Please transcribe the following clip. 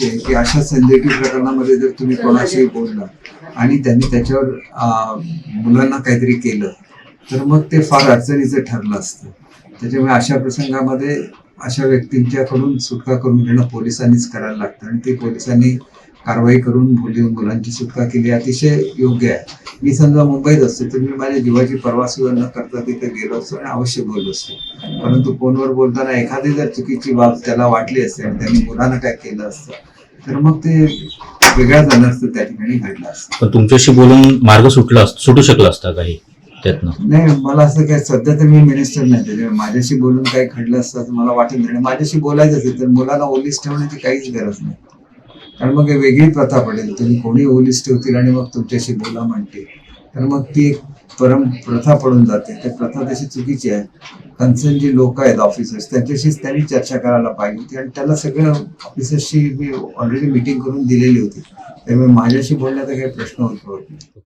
आहे की अशा सेन्सिटिव्ह प्रकरणामध्ये जर तुम्ही कोणाशी बोलला आणि त्यांनी त्याच्यावर मुलांना काहीतरी केलं तर मग ते फार अडचणीचं ठरलं असतं. त्याच्यामुळे अशा प्रसंगामध्ये अशा व्यक्तींच्याकडून सुटका करून घेणं पोलिसांनीच करायला लागतं आणि ते पोलिसांनी कारवाई करून मुली मुलांची सुटका केली अतिशय योग्य आहे. मी समजा मुंबईत असतो तर मी माझ्या जीवाची पर्वा सुद्धा न करता तिथे गेलो असतो आणि अवश्य बोललो असतो. परंतु फोनवर बोलताना एखादी जर चुकीची बाब त्याला वाटली असते आणि त्यांनी मुलांना काय केलं असतं तर मग ते वेगळं झालं असतं त्या ठिकाणी घडलं असतं. पण तुमच्याशी बोलून मार्ग सुटला असता सुटू शकला असता काही त्यातनं? नाही मला असं काय सध्या तर मी मिनिस्टर नाही त्याच्यामुळे माझ्याशी बोलून काही घडलं असतं असं मला वाटत नाही. माझ्याशी बोलायचं असेल तर मुलाला ओलीस ठेवण्याची काहीच गरज नाही. कारण मग हे वेगळी प्रथा पडेल. तुम्ही कोणी ओलीस ठेवतील आणि मग तुमच्याशी बोला म्हणते तर मग ती एक परम प्रथा पडून जाते. त्या प्रथा तशी चुकीची आहे. कन्सर्न जी लोक आहेत ऑफिसर्स त्यांच्याशीच त्यांनी चर्चा करायला पाहिजे होती आणि त्याला सगळ्या ऑफिसर्सशी मी ऑलरेडी मिटिंग करून दिलेली होती. त्यामुळे माझ्याशी बोलण्याचा काही प्रश्न उद्भवत नाही